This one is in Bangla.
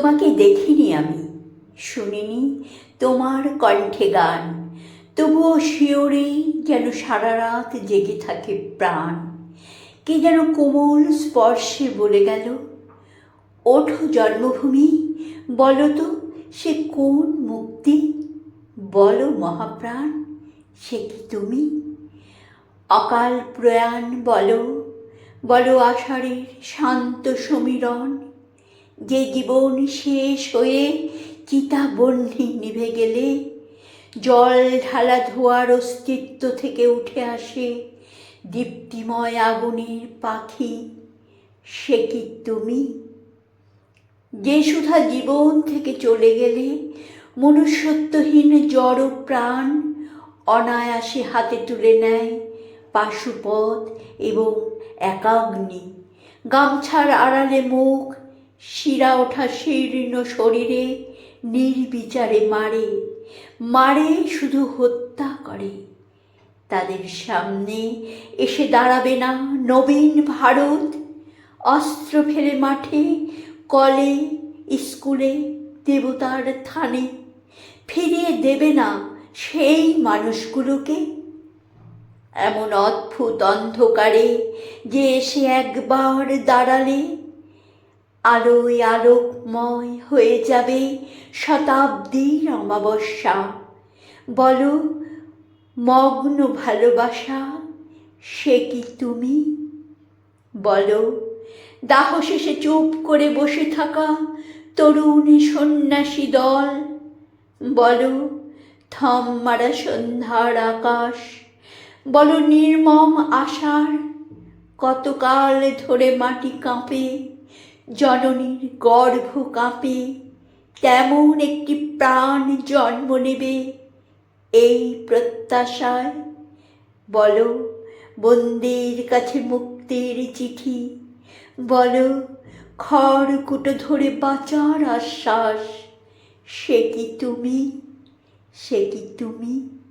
দেখিনি আমি, শুনিনি তোমার কণ্ঠে গান। তবুও শিওরেই যেন সারা রাত জেগে থাকে প্রাণ। কে যেন কোমল স্পর্শে বলে গেল, ওঠো জন্মভূমি, বলো তো সে কোন মুক্তি? বলো মহাপ্রাণ, সে কি তুমি? অকাল প্রয়াণ বলো বলো আষাঢ়ের শান্ত সমীরণ। যে জীবন শেষ হয়ে চিতা বহ্নি নিভে গেলে, জল ঢালা ধোয়ার অস্তিত্ব থেকে উঠে আসে দীপ্তিময় আগুনের পাখি। সে কি তুমি? যে সুধা জীবন থেকে চলে গেলে মনুষ্যত্বহীন জড় প্রাণ অনায়াসে হাতে তুলে নেয় পাশুপথ এবং একাগ্নি। গামছার আড়ালে মুখ শিরা ওঠা শীর্ণ শরীরে নির্বিচারে মারে মারে শুধু হত্যা করে। তাদের সামনে এসে দাঁড়াবে না নবীন ভারত। অস্ত্র ফেলে মাঠে, কলে, স্কুলে, দেবতার থানে। ফিরিয়ে দেবে না সেই মানুষগুলোকে। এমন অদ্ভুত অন্ধকারে যে এসে একবার দাঁড়ালে আলোয় আলোকময় হয়ে যাবে শতাব্দীর অমাবস্যা। বলো, মগ্ন ভালোবাসা, সে কি তুমি? বলো, দাহ শেষে চুপ করে বসে থাকা তরুণ সন্ন্যাসী দল। বলো, থম মারা সন্ধ্যার আকাশ। বলো, নির্মম আশার, কতকাল ধরে মাটি কাঁপে। জননীর গর্ভ কাঁপে, তেমন একটি প্রাণ জন্ম নেবে। এই প্রত্যাশায়, বলো, বন্দির কাছে মুক্তির চিঠি। বলো, খড়কুটো ধরে বাঁচার আশ্বাস। সে কি তুমি? সে কি তুমি?